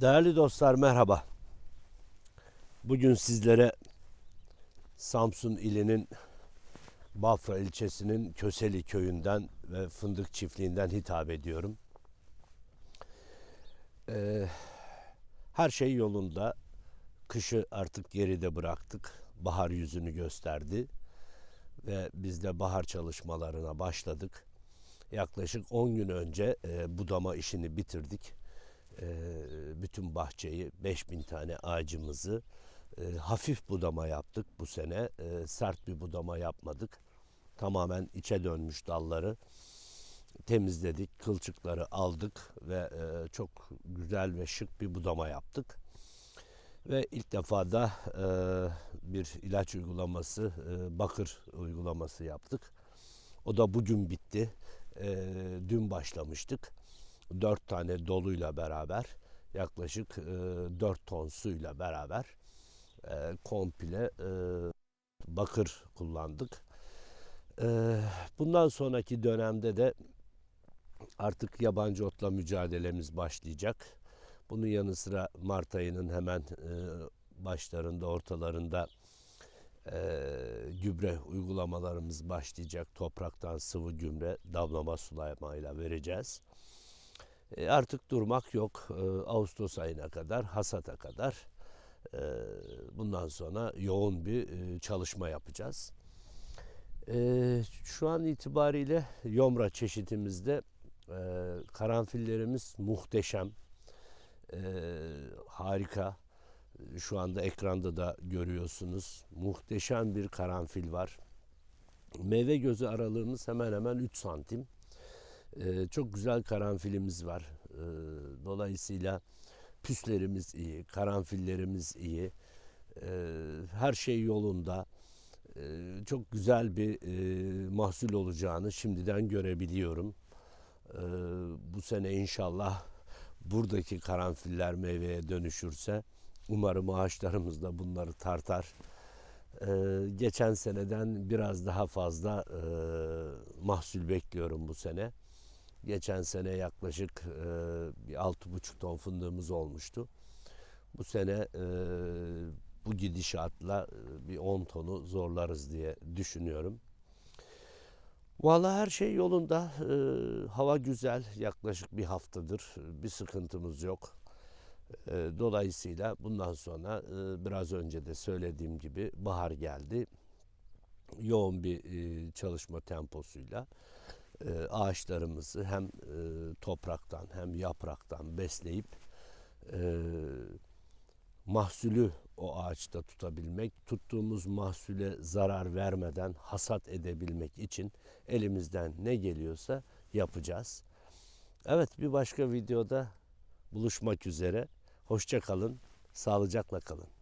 Değerli dostlar merhaba. Bugün sizlere Samsun ilinin Bafra ilçesinin Köseli köyünden ve Fındık çiftliğinden hitap ediyorum. Ee, her şey yolunda. Kışı artık geride bıraktık. Bahar yüzünü gösterdi ve biz de bahar çalışmalarına başladık. Yaklaşık 10 gün önce e, budama işini bitirdik e, bütün bahçeyi 5000 tane ağacımızı e, hafif budama yaptık bu sene. E, sert bir budama yapmadık. Tamamen içe dönmüş dalları temizledik, kılçıkları aldık ve e, çok güzel ve şık bir budama yaptık. Ve ilk defa da e, bir ilaç uygulaması, e, bakır uygulaması yaptık. O da bugün bitti. E, dün başlamıştık. 4 tane doluyla beraber yaklaşık e, 4 ton suyla beraber e, komple e, bakır kullandık. E, bundan sonraki dönemde de artık yabancı otla mücadelemiz başlayacak. Bunun yanı sıra Mart ayının hemen e, başlarında, ortalarında e, gübre uygulamalarımız başlayacak. Topraktan sıvı gübre damlama sulamayla vereceğiz. E, artık durmak yok. E, Ağustos ayına kadar, hasata kadar e, bundan sonra yoğun bir çalışma yapacağız. Şu an itibariyle yomra çeşitimizde karanfillerimiz muhteşem, harika. Şu anda ekranda da görüyorsunuz. Muhteşem bir karanfil var. Meyve gözü aralığımız hemen hemen 3 santim. Ee, çok güzel karanfilimiz var. Ee, dolayısıyla püslerimiz iyi, karanfillerimiz iyi. Ee, her şey yolunda. Ee, çok güzel bir e, mahsul olacağını şimdiden görebiliyorum. Ee, bu sene inşallah buradaki karanfiller meyveye dönüşürse umarım ağaçlarımız da bunları tartar. Ee, geçen seneden biraz daha fazla e, mahsul bekliyorum bu sene. Geçen sene yaklaşık e, bir 6,5 ton fındığımız olmuştu. Bu sene bu gidişatla bir 10 tonu zorlarız diye düşünüyorum. Vallahi her şey yolunda. Hava güzel. Yaklaşık bir haftadır bir sıkıntımız yok. Dolayısıyla bundan sonra biraz önce de söylediğim gibi bahar geldi. Yoğun bir çalışma temposuyla e, ağaçlarımızı hem e, topraktan hem yapraktan besleyip e, mahsulü o ağaçta tutabilmek, tuttuğumuz mahsule zarar vermeden hasat edebilmek için elimizden ne geliyorsa yapacağız. Evet bir başka videoda buluşmak üzere. Hoşça kalın, sağlıcakla kalın.